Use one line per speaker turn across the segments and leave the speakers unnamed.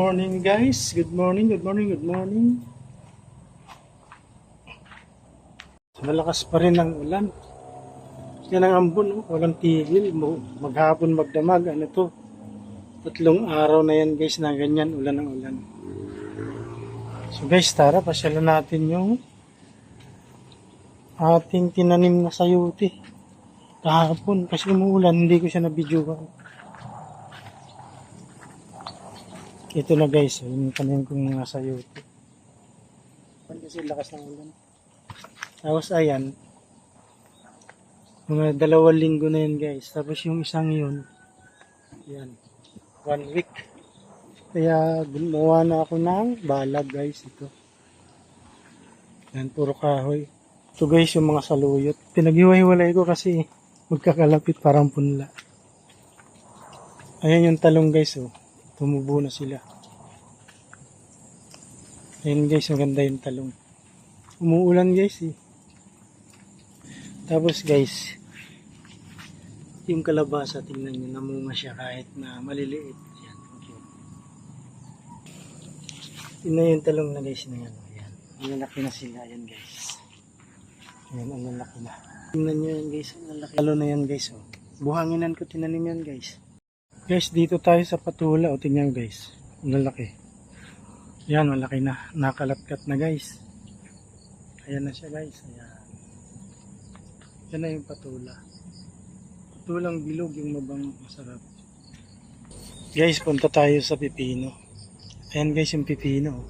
morning guys. Good morning, good morning, good morning. Malakas pa rin ang ulan. Yan ang ambon, oh. walang tigil. Maghapon magdamag, ano to. Tatlong araw na yan guys na ganyan, ulan ang ulan. So guys, tara, pasyalan natin yung ating tinanim na sayuti. Kahapon, kasi umuulan, hindi ko siya nabidyohan. Ito na guys, yung tanim kong mga sayuti. Kasi lakas ng ulan. Tapos ayan, mga dalawang linggo na yan guys. Tapos yung isang yun, yan, one week. Kaya gumawa na ako ng balag guys ito. Yan, puro kahoy. Ito guys yung mga saluyot. Pinaghiwa-hiwalay ko kasi magkakalapit parang punla. Ayan yung talong guys oh. Tumubo na sila. Ayan guys, ang ganda yung talong. Umuulan guys eh. Tapos guys, yung kalabasa, tingnan nyo, namunga siya kahit na maliliit. Yan, okay. Tingnan yung talong na guys na yan. Ang lalaki na sila. Ayan guys. Ayan, ang lalaki na. Tingnan nyo yan guys, ang lalaki. Lalo na yan guys. Oh. Buhanginan ko tinanim yan guys. Guys, dito tayo sa patula. O, tingnan guys. Ang lalaki. Yan, malaki na. Nakalatkat na guys. Ayan na siya guys. Ayan. Yan na yung patula. Patulang bilog yung mabang masarap. Guys, punta tayo sa pipino. Ayan guys yung pipino.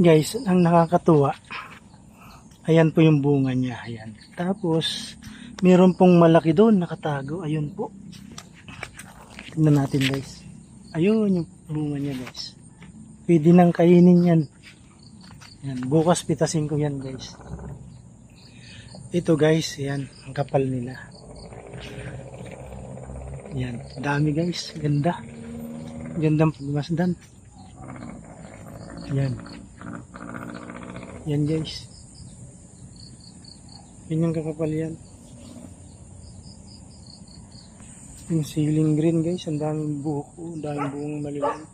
Guys, ang nakakatuwa. Ayan po yung bunga niya. Ayan. Tapos, meron pong malaki doon nakatago. Ayun po. Tingnan natin guys. Ayun yung bunga niya guys. Pwede nang kainin yan. Yan. Bukas pitasin ko yan guys. Ito guys, yan. Ang kapal nila. Yan. Dami guys. Ganda. Gandang pagmasdan. Yan. Yan guys. Yan yung kakapal yan. Yung ceiling green guys, ang daming buko, ang daming buong maliliit.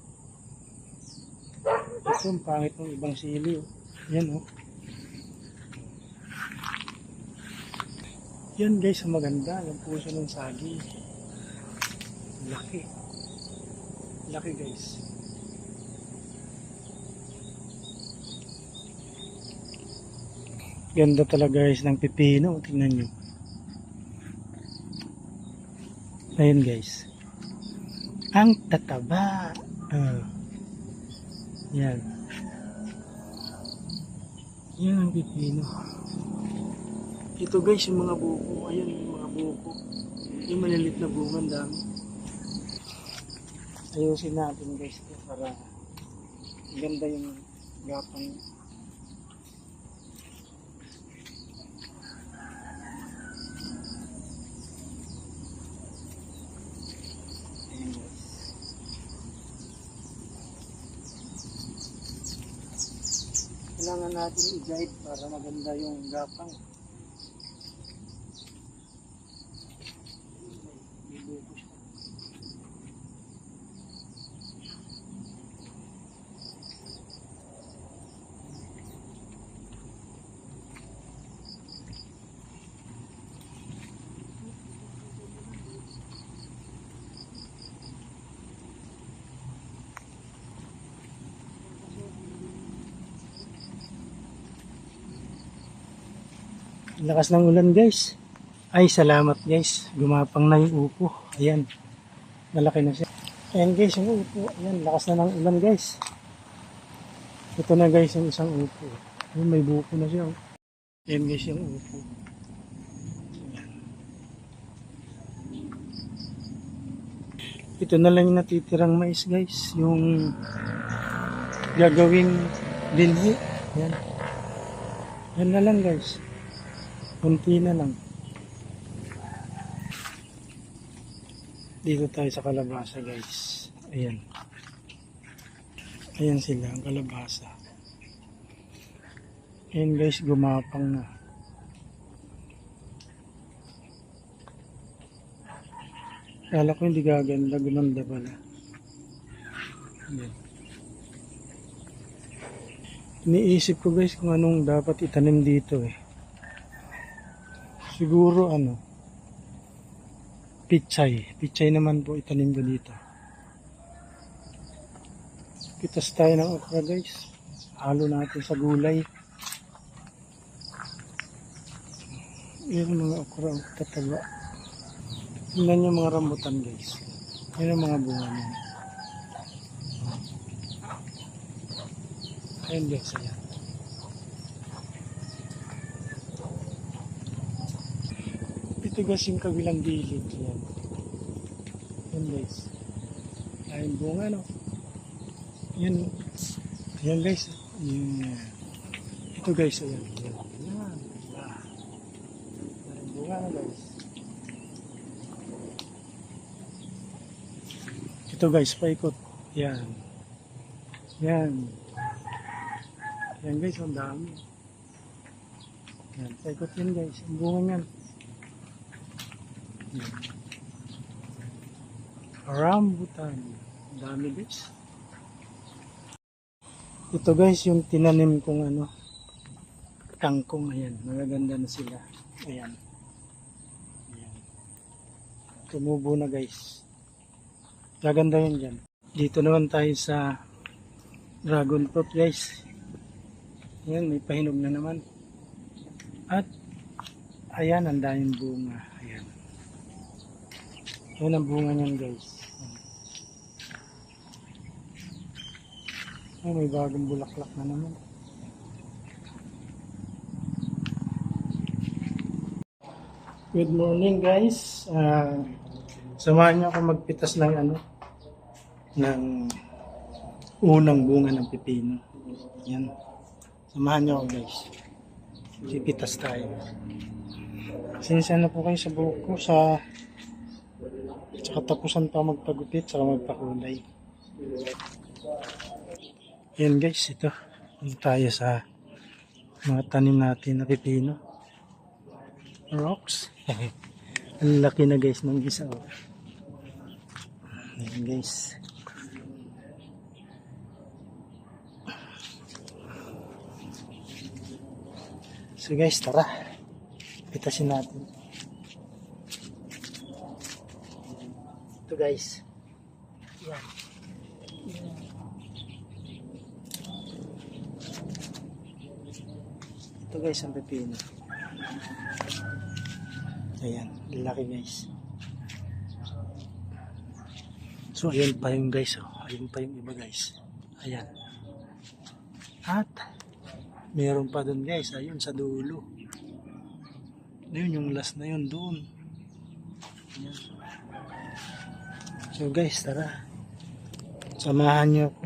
Ito, ang pangit ng ibang sili. Oh. Yan oh. Yan guys, ang maganda. Yung puso ng sagi. Laki. Laki guys. Ganda talaga guys ng pipino. Tingnan nyo. Ayun guys. Ang tataba. Ah. yan. Yan ang pipino. Ito guys, yung mga buko. Ayan yung mga buko. Yung malilit na bunga, ang dami. Ayusin natin guys para ganda yung gapang. Natin i-guide para maganda yung gapang. Lakas ng ulan guys. Ay, salamat guys. Gumapang na yung upo. Ayan. Malaki na siya. Ayan guys, yung upo. Ayan, lakas na ng ulan guys. Ito na guys, yung isang upo. Ayan, may buko na siya. oh. Ayan guys, yung upo. Ito na lang yung natitirang mais guys. Yung gagawing dinhi. Ayan. Yan na lang guys. Kunti na lang. Dito tayo sa kalabasa guys. Ayan. Ayan sila ang kalabasa. Ayan guys, gumapang na. Kala ko hindi gaganda, gumanda pala. Yan. Iniisip ko guys kung anong dapat itanim dito eh. Siguro ano, pichay. Pichay naman po itanim ko dito. Pitas tayo ng okra guys. Halo natin sa gulay. Ang mga okra tataba. Tingnan yung mga rambutan guys. Yan ang mga bunga niya. Ayun guys, ayan. Guys yung kabilang gilid. Yan. Yan guys. Ayun bunga no. Yan. Ayan guys. Yan. Ito guys, ayan. Yan. Yan. Bunga na guys. Ito guys, paikot. Yan. Yan. Yan guys, ang dami. Yan, paikot yan guys. Ang bunga yan. Yan. Rambutan. Dami guys. Ito guys, yung tinanim kong ano, kangkong. Ayan, magaganda na sila. Ayan. Ayan. Tumubo na guys. Gaganda yun dyan. Dito naman tayo sa dragon fruit guys. Ayan, may pahinog na naman. At, ayan, ang daming bunga. Ayan. Ayan ang bunga niyan guys. Ayan, may bagong bulaklak na naman. Good morning guys. Ah, samahan niyo ako magpitas ng ano ng unang bunga ng pipino. Yan. Samahan niyo ako guys. Pipitas tayo. Sinsya na po kayo sa buhok ko sa sa katapusan pa magpagupit sa magpakulay. Yan guys, ito. Punta tayo sa mga tanim natin na pipino. Rocks. Ang laki na guys ng isa. Oh. Ayan guys. So guys, tara. Pitasin natin. Guys. Yan. Ito guys ang pepino. Ayan, laki guys. So, ayan pa yung guys. Oh. Ayun pa yung iba guys. Ayan. At, meron pa dun guys. Ayun, sa dulo. Ayun, yung last na yun doon. Ayan. So guys, tara. Samahan niyo ako.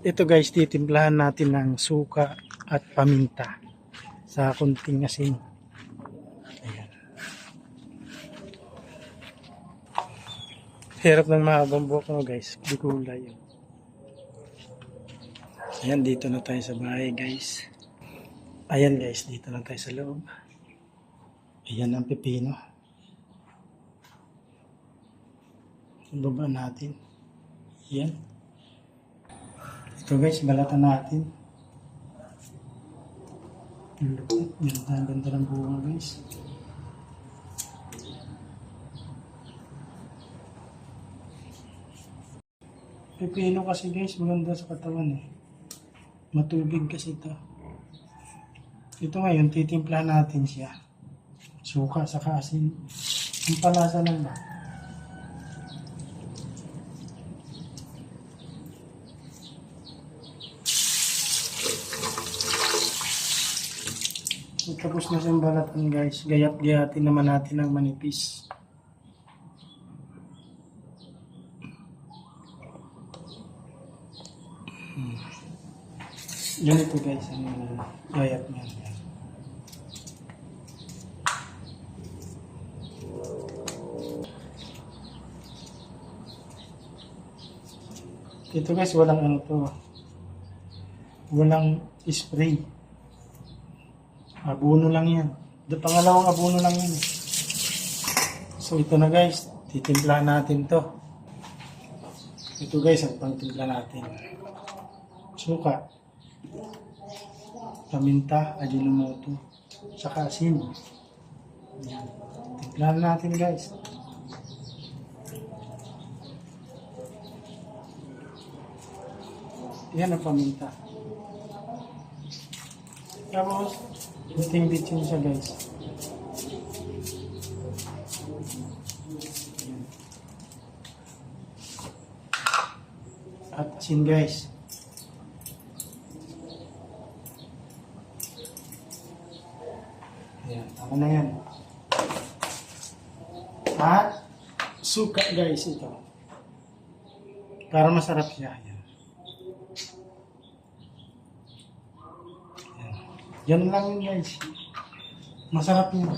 Ito guys, titimplahan natin ng suka at paminta sa kunting asin. Ayan. Hirap ng mahabang buhok mo guys. Di kulay yun. Ayan, dito na tayo sa bahay guys. Ayan guys, dito na tayo sa loob. Ayan ang pepino. Baba natin. Ayan. Ito guys, balatan natin. Ganda, ganda ng bunga guys. Pepino kasi guys, maganda sa katawan eh. Matubig kasi ito. Ito ngayon, titimpla natin siya. Suka sa asin. Ang palasa lang ba? Tapos na siyang balatan guys. Gayat-gayatin naman natin ng manipis. Hmm. Yun ito guys, ang gayat niya. Ito guys, walang ano to. Walang spray. Abono lang yan. The pangalawang abono lang yan. So ito na guys, titimplahan natin to. Ito guys, ang pangtimpla natin. Suka. Paminta, ajinomoto. Saka asin. Yan. Timplahan natin guys. Yan ang paminta. Tapos, biting bitsin siya guys. At asin guys. Ayan, tama na yan. At suka guys ito. Para masarap siya. Ayan. Ayan. Yan lang yun guys. Masarap yun.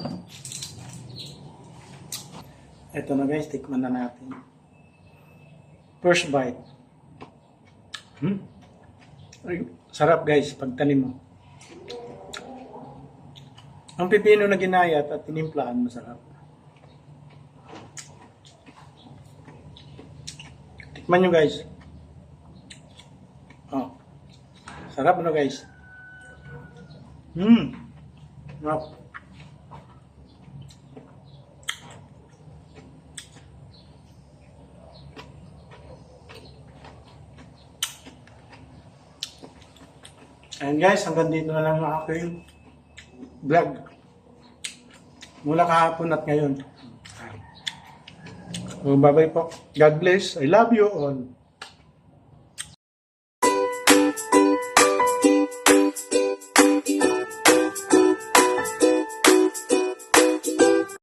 Ito na guys, tikman na natin. First bite. Hmm? Ay, sarap guys, pagtanim mo. Ang pipino na ginayat at tinimplahan, masarap. Tikman nyo guys. Oh. Sarap no guys. Hmm. Sarap. And guys, hanggang dito na lang ang aking vlog. Mula kahapon at ngayon. So, bye-bye po. God bless. I love you all.